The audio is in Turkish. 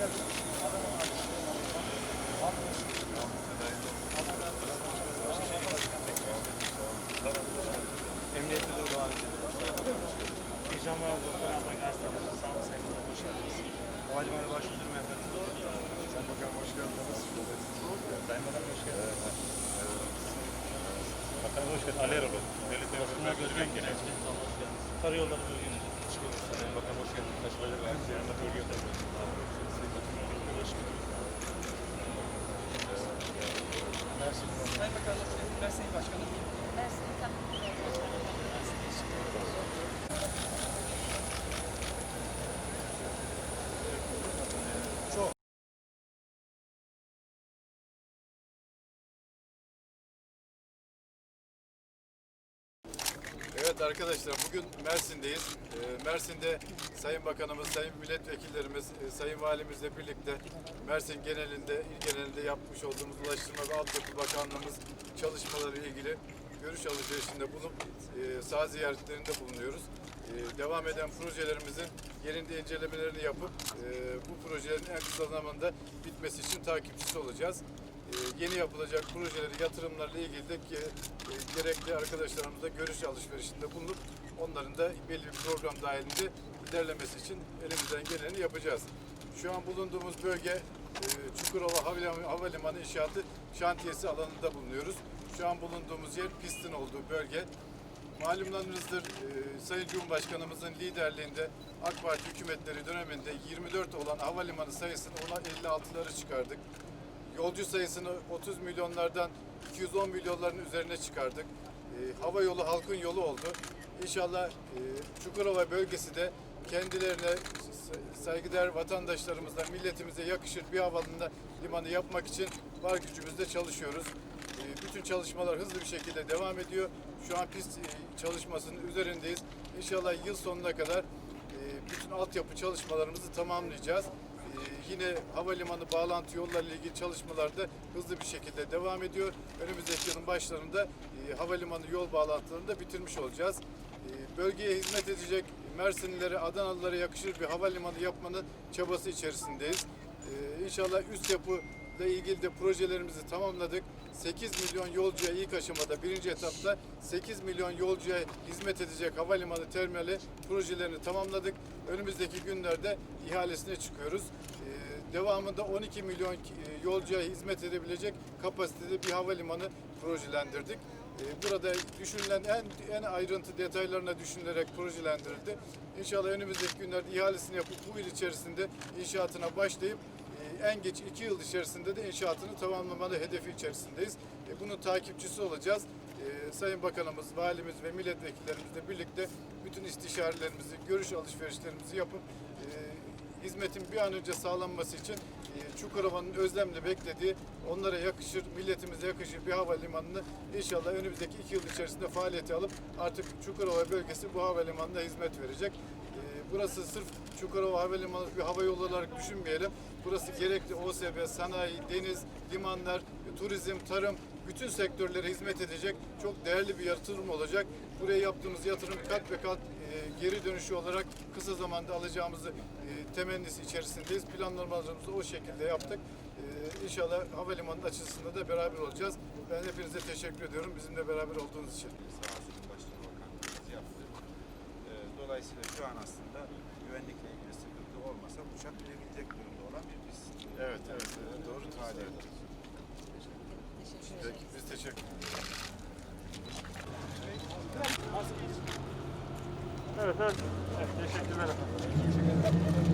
Emniyette de devam edelim. Heyecanlar oldu. Beraber gazeteler, sağ olun sayın Mustafa, hoş geldiniz. Havalimanı başmüdürüm efendim. Sayın Bakan hoş geldiniz. Sayın Bakan hoş geldiniz. Bakan hoş geldiniz. Ali Erol. Devlet Başkanı'na görüşmek genel. Karayolları bölgesi. Sayın Bakan hoş geldiniz. Taşlayla ve Ziyanlar bölge Mersin. Sayın Bakanım, ben Sayın Başkanım. Mersin'in tanıtım Evet arkadaşlar bugün Mersin'deyiz. Ee, Mersin'de Sayın Bakanımız, Sayın Milletvekillerimiz, e, Sayın Valimizle birlikte Mersin genelinde, il genelinde yapmış olduğumuz Ulaştırma ve Altyapı Bakanlığımız çalışmaları ilgili görüş alışverişinde bulunup e, saha ziyaretlerinde bulunuyoruz. E, devam eden projelerimizin yerinde incelemelerini yapıp e, bu projelerin en kısa zamanda bitmesi için takipçisi olacağız. E, yeni yapılacak projeleri, yatırımlarla ilgili de e, gerekli arkadaşlarımızla görüş alışverişinde bulunup onların da belli bir program dahilinde ilerlemesi için elimizden geleni yapacağız. Şu an bulunduğumuz bölge e, Çukurova Havalimanı İnşaatı Şantiyesi alanında bulunuyoruz. Şu an bulunduğumuz yer pistin olduğu bölge. Malumlarınızdır e, Sayın Cumhurbaşkanımızın liderliğinde AK Parti hükümetleri döneminde 24 olan havalimanı sayısını ona 56'ları çıkardık. Yolcu sayısını 30 milyonlardan 210 milyonların üzerine çıkardık. E, hava yolu halkın yolu oldu. İnşallah e, Çukurova bölgesi de kendilerine sa- saygıdeğer vatandaşlarımızla, milletimize yakışır bir havalimanı limanı yapmak için var gücümüzle çalışıyoruz. E, bütün çalışmalar hızlı bir şekilde devam ediyor. Şu an pist e, çalışmasının üzerindeyiz. İnşallah yıl sonuna kadar e, bütün altyapı çalışmalarımızı tamamlayacağız. Ee, yine havalimanı bağlantı yollarıyla ilgili çalışmalar da hızlı bir şekilde devam ediyor. Önümüzdeki yılın başlarında e, havalimanı yol bağlantılarını da bitirmiş olacağız. E, bölgeye hizmet edecek Mersinlilere, Adanalılara yakışır bir havalimanı yapmanın çabası içerisindeyiz. E, inşallah üst yapı ile ilgili de projelerimizi tamamladık. 8 milyon yolcuya ilk aşamada birinci etapta 8 milyon yolcuya hizmet edecek havalimanı terminali projelerini tamamladık. Önümüzdeki günlerde ihalesine çıkıyoruz. Ee, devamında 12 milyon e, yolcuya hizmet edebilecek kapasitede bir havalimanı projelendirdik. Ee, Burada düşünülen en en ayrıntı detaylarına düşünülerek projelendirildi. İnşallah önümüzdeki günlerde ihalesini yapıp bu yıl içerisinde inşaatına başlayıp en geç iki yıl içerisinde de inşaatını tamamlamalı hedefi içerisindeyiz. E, Bunun takipçisi olacağız. E, Sayın Bakanımız, Valimiz ve milletvekillerimizle birlikte bütün istişarelerimizi, görüş alışverişlerimizi yapıp e, hizmetin bir an önce sağlanması için e, Çukurova'nın özlemle beklediği, onlara yakışır, milletimize yakışır bir havalimanını inşallah önümüzdeki iki yıl içerisinde faaliyete alıp artık Çukurova bölgesi bu havalimanına hizmet verecek. Burası sırf Çukurova Havalimanı bir hava yolu olarak düşünmeyelim. Burası gerekli OSB, sanayi, deniz, limanlar, turizm, tarım bütün sektörlere hizmet edecek çok değerli bir yatırım olacak. Buraya yaptığımız yatırım kat ve kat e, geri dönüşü olarak kısa zamanda alacağımızı e, temennisi içerisindeyiz. Planlamalarımızı o şekilde yaptık. E, inşallah havalimanının açısında da beraber olacağız. Ben hepinize teşekkür ediyorum bizimle beraber olduğunuz için. sağ olsun Ulaştırma Bakanlığımız yaptı. Ee, Dolayısıyla şu an aslında güvenlikle ilgili sıkıntı olmasa uçak binebilecek durumda olan bir pist. Evet, evet, evet, doğru Hali. Peki, biz teşekkür ederiz. Evet, evet. evet teşekkürler efendim.